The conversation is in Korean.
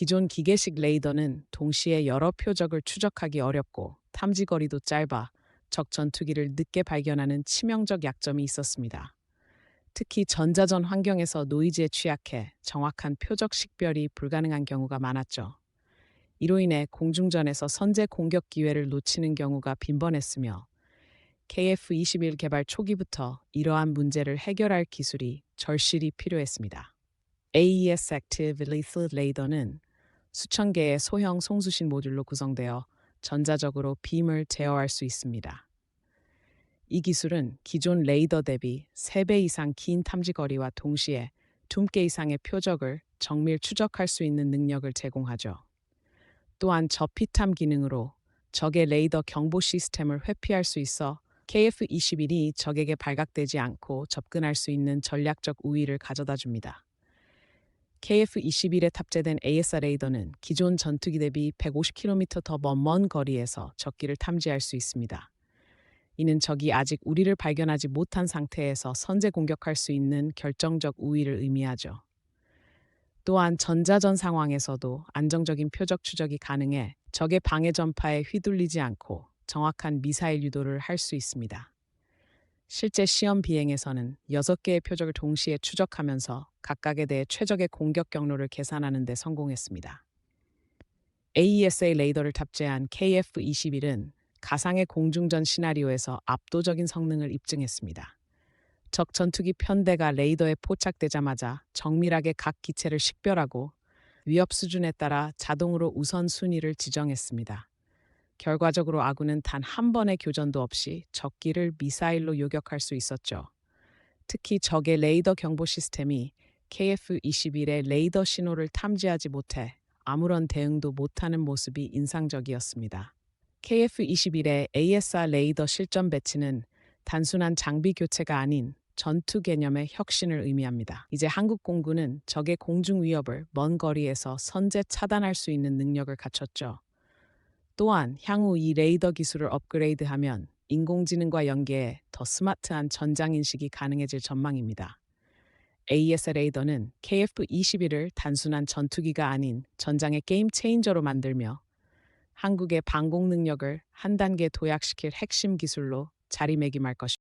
기존 기계식 레이더는 동시에 여러 표적을 추적하기 어렵고 탐지 거리도 짧아 적 전투기를 늦게 발견하는 치명적 약점이 있었습니다. 특히 전자전 환경에서 노이즈에 취약해 정확한 표적 식별이 불가능한 경우가 많았죠. 이로 인해 공중전에서 선제 공격 기회를 놓치는 경우가 빈번했으며 KF-21 개발 초기부터 이러한 문제를 해결할 기술이 절실히 필요했습니다. AES Active Lethal Radar는 수천 개의 소형 송수신 모듈로 구성되어 전자적으로 빔을 제어할 수 있습니다. 이 기술은 기존 레이더 대비 3배 이상 긴 탐지 거리와 동시에 2개 이상의 표적을 정밀 추적할 수 있는 능력을 제공하죠. 또한 저피탐 기능으로 적의 레이더 경보 시스템을 회피할 수 있어 KF-21이 적에게 발각되지 않고 접근할 수 있는 전략적 우위를 가져다 줍니다. KF-21에 탑재된 ASR 레이더는 기존 전투기 대비 150km 더먼 거리에서 적기를 탐지할 수 있습니다. 이는 적이 아직 우리를 발견하지 못한 상태에서 선제 공격할 수 있는 결정적 우위를 의미하죠. 또한 전자전 상황에서도 안정적인 표적 추적이 가능해 적의 방해 전파에 휘둘리지 않고 정확한 미사일 유도를 할 수 있습니다. 실제 시험 비행에서는 6개의 표적을 동시에 추적하면서 각각에 대해 최적의 공격 경로를 계산하는 데 성공했습니다. AESA 레이더를 탑재한 KF-21은 가상의 공중전 시나리오에서 압도적인 성능을 입증했습니다. 적 전투기 편대가 레이더에 포착되자마자 정밀하게 각 기체를 식별하고 위협 수준에 따라 자동으로 우선 순위를 지정했습니다. 결과적으로 아군은 단 한 번의 교전도 없이 적기를 미사일로 요격할 수 있었죠. 특히 적의 레이더 경보 시스템이 KF-21의 레이더 신호를 탐지하지 못해 아무런 대응도 못하는 모습이 인상적이었습니다. KF-21의 ASR 레이더 실전 배치는 단순한 장비 교체가 아닌 전투 개념의 혁신을 의미합니다. 이제 한국 공군은 적의 공중 위협을 먼 거리에서 선제 차단할 수 있는 능력을 갖췄죠. 또한 향후 이 레이더 기술을 업그레이드하면 인공지능과 연계해 더 스마트한 전장 인식이 가능해질 전망입니다. AES 레이더는 KF-21을 단순한 전투기가 아닌 전장의 게임 체인저로 만들며 한국의 방공 능력을 한 단계 도약시킬 핵심 기술로 자리매김할 것입니다.